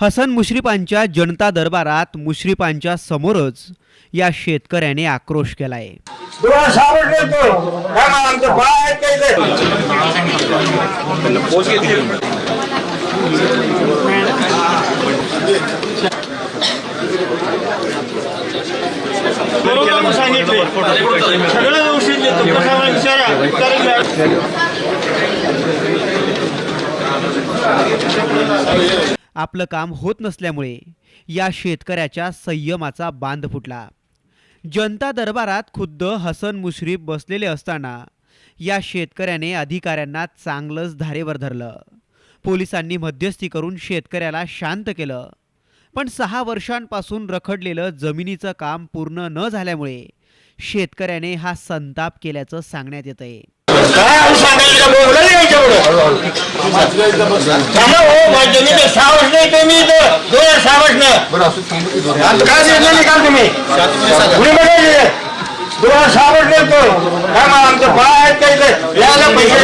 हसन मुश्रीफांच्या जनता दरबारात मुश्रीफांच्या समोरच या शेतकऱ्याने आक्रोश केलाय. तुला आपलं काम होत नसल्यामुळे या शेतकऱ्याच्या संयमाचा बांध फुटला. जनता दरबारात खुद्द हसन मुश्रीफ बसलेले असताना या शेतकऱ्याने अधिकाऱ्यांना चांगलंच धारेवर धरलं. पोलिसांनी मध्यस्थी करून शेतकऱ्याला शांत केलं. पण सहा वर्षांपासून रखडलेलं जमिनीचं काम पूर्ण न झाल्यामुळे शेतकऱ्याने हा संताप केल्याचं सांगण्यात येतंय. काय सांगायचं बोललं नाही याच्यापुढं. थांबा हो, माझ्या जमिनीत सावड नाही तुम्ही इथं. दोन काय निर्णय निकाल तुम्ही कुणी बघायचे काय आमचं यायला पैसे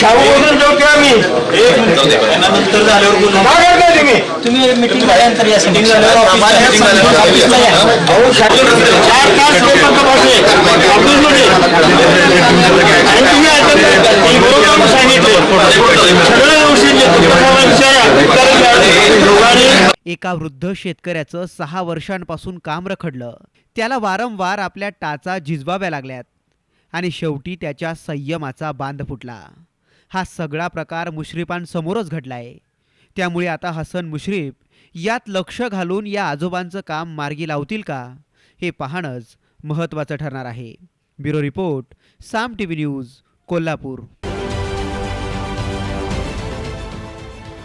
शाहू मधून जाऊ किंवा मी नंतर झाल्यावर काय करताय तुम्ही तुम्ही मीटिंग झाल्यानंतर या मीटिंग झाल्यावर ऑफिसला या. अहो, शाहू चार तास ऑफिसमध्ये. एका वृद्ध शेतकऱ्याचं सहा वर्षांपासून काम रखडलं. त्याला वारंवार आपल्या टाचा झिजवाव्या लागल्यात आणि शेवटी त्याच्या संयमाचा बांध फुटला. हा सगळा प्रकार मुश्रीफांसमोरच घडलाय. त्यामुळे आता हसन मुश्रीफ यात लक्ष घालून या आजोबांचं काम मार्गी लावतील का हे पाहणंच महत्त्वाचं ठरणार आहे. Bureau report Saam T V news Kolhapur.